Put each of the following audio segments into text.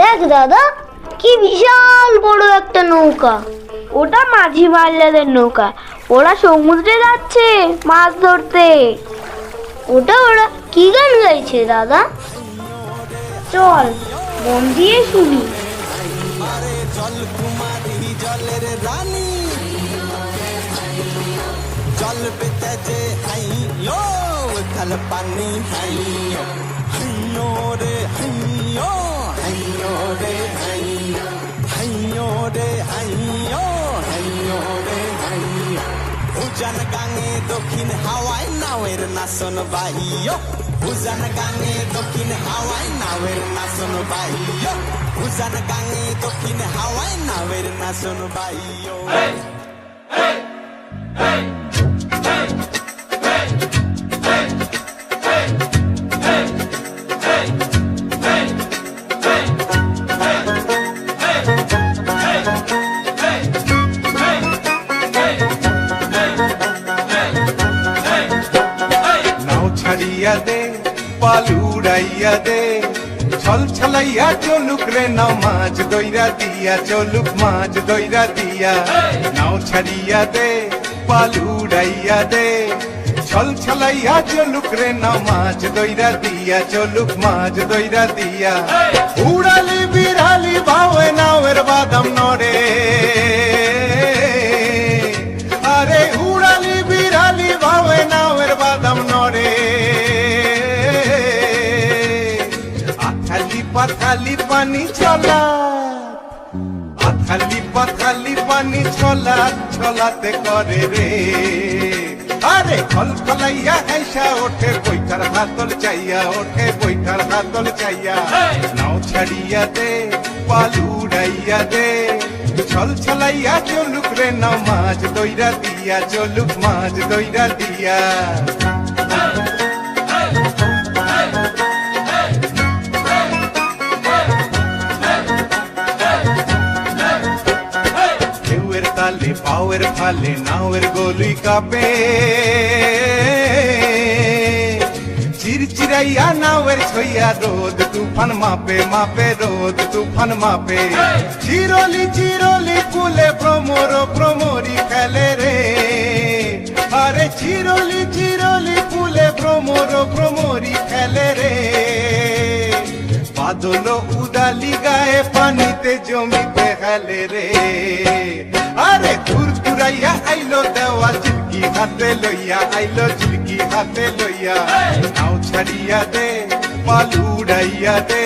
দেখ দাদা, কি বিশাল বড় একটা নৌকা। ওটা মাঝি মাল্লাদের নৌকা। ওরা সমুদ্রে যাচ্ছে মাছ ধরতে। ওটা ওরা কি গান গাইছে দাদা? চল, মন দিয়ে শুনি। জল পেতে যে পানি হাইয়ো হাইয়ো রে হাইয়ো। হাইয়ো রে হাইয়ো হাইয়ো রে হাইয়ো হাইয়ো রে হাইয়ো উজান গাঙে দক্ষিণ হাওয়ায় নাওয়ের নাচন বাহিও উজান গাঙে দক্ষিণ হাওয়ায় নাওয়ের নাচন বাহিও উজান গাঙে দক্ষিণ হাওয়ায় নাওয়ের নাচন বাহিও ছাড়িয়া দে পালুড়াইয়া দে। ছল ছলাইয়া চলুক রে নাও মাছ দইরা দিয়া, চলুক মাছ দইরা দিয়া। নাও ছাড়িয়া দে পালুড়াইয়া দে। ছল ছলাইয়া চলুক রে নাও মাছ দইরা দিয়া, চলুক মাছ দইরা দিয়া। উড়ালি বিড়ালি বাওয়ে নাওয়ের বাদাম নড়ে। পাথালি পানি চলা। আথালি পাথালি পানি ছলা ছলাতে করে রে। আরে খল খলাইয়া আইসা ওঠে বৈঠার হাতল চাইয়া ওঠে বৈঠার হাতল চাইয়া। নাও ছাড়িয়া দে পালুড়াইয়া দে। ছল ছলাইয়া চলুক রে নাও মাছ দইরা দিয়া চলুক মাছ দইরা দিয়া। তালে পাওয়ের ফালে নাওয়ের গলুই কাপে। চিরচিরাইয়া নাওয়ের ছইয়া রোদ তুফান মাপে মাপে রোদ তুফান মাপে। চিরলি চিরলি কুলে ভ্রমর ভ্রমরি খেলে রে। আরে চিরলি চিরলি কুলে ভ্রমর ভ্রমরি খেলে রে। বাদল উদালি গায়ে পানিতে জমিতে হেলে রে। হাতে লইয়া আইলো চিলকি হাতে লইয়া। নাও ছাড়িয়া দে, পালু উড়াইয়া দে।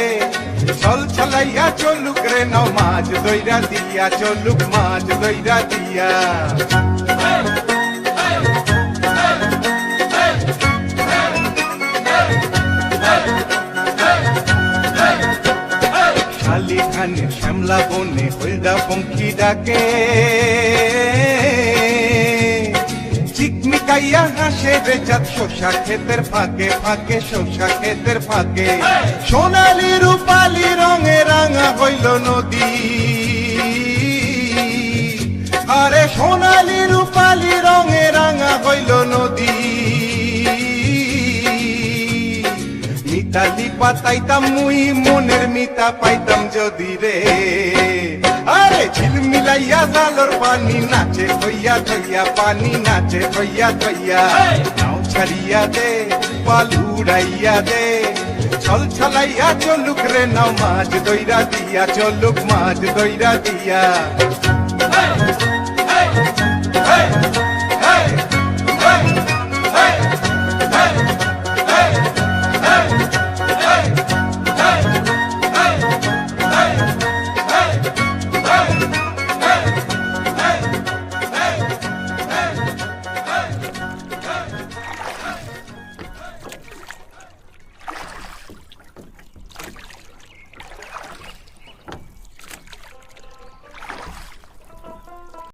চল ছলাইয়া চলুক রে নাও মাছ দইরা দিয়া চলুক মাছ, দইরা দিয়া। শ্যামলা বনে হলদা পঙ্খি ডাকে। চিকমিকাইয়া হাসে রে চাঁদ শোষা ক্ষেতের ফাঁকে ফাঁকে শোষা ক্ষেতের ফাঁকে। সোনালি রূপালি রঙে রাঙা হইল নদী। আরে সোনালি মিতালি পাতাইতাম মুই মনের মিতা পাইতাম যদি রে। আরে ঝিলমিলাইয়া জালর পানি নাচে থইয়া থইয়া পানি নাচে থইয়া থইয়া নাও ছাড়িয়া দে পালু উড়াইয়া দে। ছল ছলাইয়া চলুক রে নাও মাছ দইরা দিয়া চলুক মাছ দইরা দিয়া।